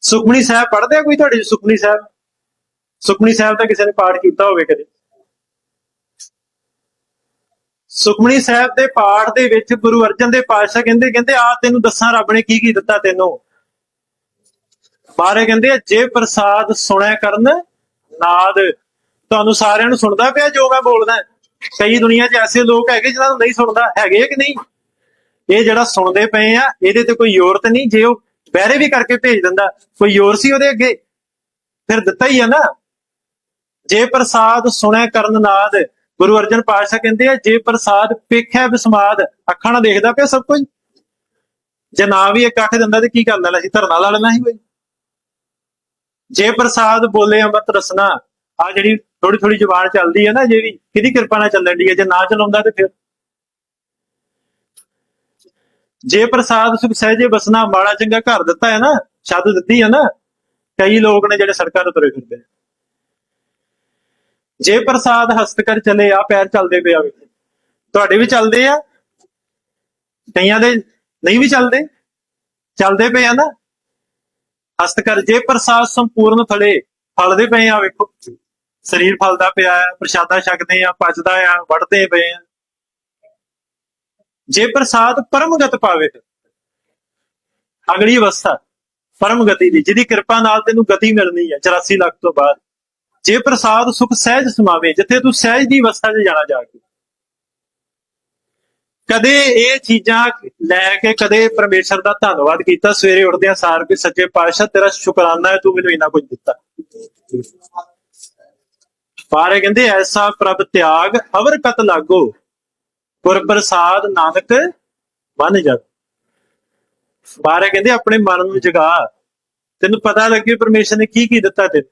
ਸੁਖਮਨੀ ਸਾਹਿਬ ਪੜ੍ਹਦੇ ਆ ਕੋਈ ਤੁਹਾਡੇ ਸੁਖਮਨੀ ਸਾਹਿਬ? ਸੁਖਮਨੀ ਸਾਹਿਬ ਤਾਂ ਕਿਸੇ ਨੇ ਪਾਠ ਕੀਤਾ ਹੋਵੇ ਕਦੇ। ਸੁਖਮਨੀ ਸਾਹਿਬ ਦੇ ਪਾਠ ਦੇ ਵਿੱਚ ਗੁਰੂ ਅਰਜਨ ਦੇ ਪਾਤਸ਼ਾਹ ਕਹਿੰਦੇ ਕਹਿੰਦੇ ਆ ਤੈਨੂੰ ਦੱਸਾਂ ਰੱਬ ਨੇ ਕੀ ਕੀ ਦਿੱਤਾ ਤੈਨੂੰ? ਬਾਰੇ ਕਹਿੰਦੇ ਆ, ਜੇ ਪ੍ਰਸਾਦ ਸੁਣਿਆ ਕਰਨ ਨਾਦ। ਤੁਹਾਨੂੰ ਸਾਰਿਆਂ ਨੂੰ ਸੁਣਦਾ ਪਿਆ ਜੋ ਮੈਂ ਬੋਲਦਾ। ਕਈ ਦੁਨੀਆ 'ਚ ਐਸੇ ਲੋਕ ਹੈਗੇ ਜਿਹਨਾਂ ਨੂੰ ਨਹੀਂ ਸੁਣਦਾ। ਹੈਗੇ ਕਿ ਨਹੀਂ? ਇਹ ਜਿਹੜਾ ਸੁਣਦੇ ਪਏ ਆ ਇਹਦੇ ਤੇ ਕੋਈ ਜ਼ੋਰਤ ਨਹੀਂ। ਜੇ ਉਹ ਬਹਿਰੇ ਵੀ ਕਰਕੇ ਭੇਜ ਦਿੰਦਾ, ਕੋਈ ਜ਼ੋਰ ਸੀ ਉਹਦੇ ਅੱਗੇ? ਫਿਰ ਦਿੱਤਾ ਹੀ ਆ ਨਾ। ਜੇ ਪ੍ਰਸਾਦ ਸੁਣਿਆ ਕਰਨ ਨਾਦ, ਗੁਰੂ ਅਰਜਨ ਪਾਤਸ਼ਾਹ ਕਹਿੰਦੇ ਆ, ਜੇ ਪ੍ਰਸਾਦ ਪੇਖਿਆ ਬਿਸਮਾਦ, ਅੱਖਾਂ ਨਾਲ ਦੇਖਦਾ ਪਿਆ ਸਭ ਕੁਝ? ਜੇ ਨਾ ਵੀ ਇੱਕ ਅੱਖ ਦਿੰਦਾ ਤੇ ਕੀ ਕਰ ਲੈਣਾ ਸੀ? ਧਰਨਾ ਲਾ ਲੈਣਾ ਸੀ ਕੋਈ? ਜੇ ਪ੍ਰਸਾਦ ਬੋਲੇ ਅੰਮ੍ਰਿਤ ਰਸਨਾ ਆ ਜਿਹੜੀ ਥੋੜੀ ਥੋੜੀ ਜ਼ੁਬਾਨ ਚੱਲਦੀ ਹੈ ਨਾ, ਜਿਹੜੀ ਕਿਹਦੀ ਕਿਰਪਾ ਨਾਲ ਚੱਲਣ ਦੀ ਹੈ ਜੇ ਨਾ ਚਲਾਉਂਦਾ ਤੇ ਫਿਰ? ਜੇ ਪ੍ਰਸਾਦ ਸੁਖ ਸਹਿਜੇ ਬਸਨਾ, ਮਾੜਾ ਚੰਗਾ ਘਰ ਦਿੱਤਾ ਹੈ ਨਾ ਛੱਤ ਦਿੱਤੀ ਹੈ ਨਾ, ਕਈ ਲੋਕ ਨੇ ਜਿਹੜੇ ਸੜਕਾਂ ਤੇ ਤੁਰੇ ਫਿਰਦੇ ਜੇ ਪ੍ਰਸਾਦ ਹਸਤ ਕਰ ਚਲੇ ਆ ਪੈਰ ਚੱਲਦੇ ਪਏ ਆ ਤੁਹਾਡੇ ਵੀ ਚੱਲਦੇ ਆ, ਕਈਆਂ ਦੇ ਨਹੀਂ ਵੀ ਚੱਲਦੇ ਚੱਲਦੇ ਪਏ ਆ ਨਾ। ਹਸਤ ਕਰ, ਜੇ ਪ੍ਰਸਾਦ ਸੰਪੂਰਨ ਫਲੇ ਫਲਦੇ ਪਏ ਆ ਵੇਖੋ। ਸਰੀਰ ਫਲਦਾ ਪਿਆ ਹੈ ਪ੍ਰਸ਼ਾਦਾ ਛਕਦੇ ਆ, ਪਚਦਾ ਆ ਵੜਦੇ ਪਏ ਆ। ਜੇ ਪ੍ਰਸਾਦ ਪਰਮਗਤ ਪਾਵੇ ਅਗਲੀ ਅਵਸਥਾ ਪਰਮ ਗਤੀ ਦੀ, ਜਿਹਦੀ ਕਿਰਪਾ ਨਾਲ ਤੈਨੂੰ ਗਤੀ ਮਿਲਣੀ ਹੈ 84 ਲੱਖ ਤੋਂ ਬਾਅਦ। ਜੇ ਪ੍ਰਸਾਦ ਸੁਖ ਸਹਿਜ ਸਮਾਵੇ, ਜਿੱਥੇ ਤੂੰ ਸਹਿਜ ਦੀ ਅਵਸਥਾ 'ਚ ਜਾਣਾ ਜਾ ਕੇ। ਕਦੇ ਇਹ ਚੀਜ਼ਾਂ ਲੈ ਕੇ ਕਦੇ ਪਰਮੇਸ਼ਰ ਦਾ ਧੰਨਵਾਦ ਕੀਤਾ, ਸਵੇਰੇ ਉੱਠਦਿਆਂ ਸਾਰ ਕੇ ਸੱਚੇ ਪਾਤਸ਼ਾਹ, ਤੇਰਾ ਸ਼ੁਕਰਾਨਾ ਹੈ, ਤੂੰ ਮੈਨੂੰ ਇੰਨਾ ਕੁਝ ਦਿੱਤਾ। ਪਾਰੇ ਕਹਿੰਦੇ, ਐਸਾ ਪ੍ਰਭ ਤਿਆਗ ਅਵਰ ਕਤ ਲਾਗੋ। ਗੁਰ ਪ੍ਰਸਾਦ ਨਾਨਕ ਬਨ ਜਾ। ਪਾਰੇ ਕਹਿੰਦੇ, ਆਪਣੇ ਮਨ ਨੂੰ ਜਗਾ। ਤੈਨੂੰ ਪਤਾ ਲੱਗੇ ਪਰਮੇਸ਼ਰ ਨੇ ਕੀ ਕੀ ਦਿੱਤਾ ਤੈਨੂੰ?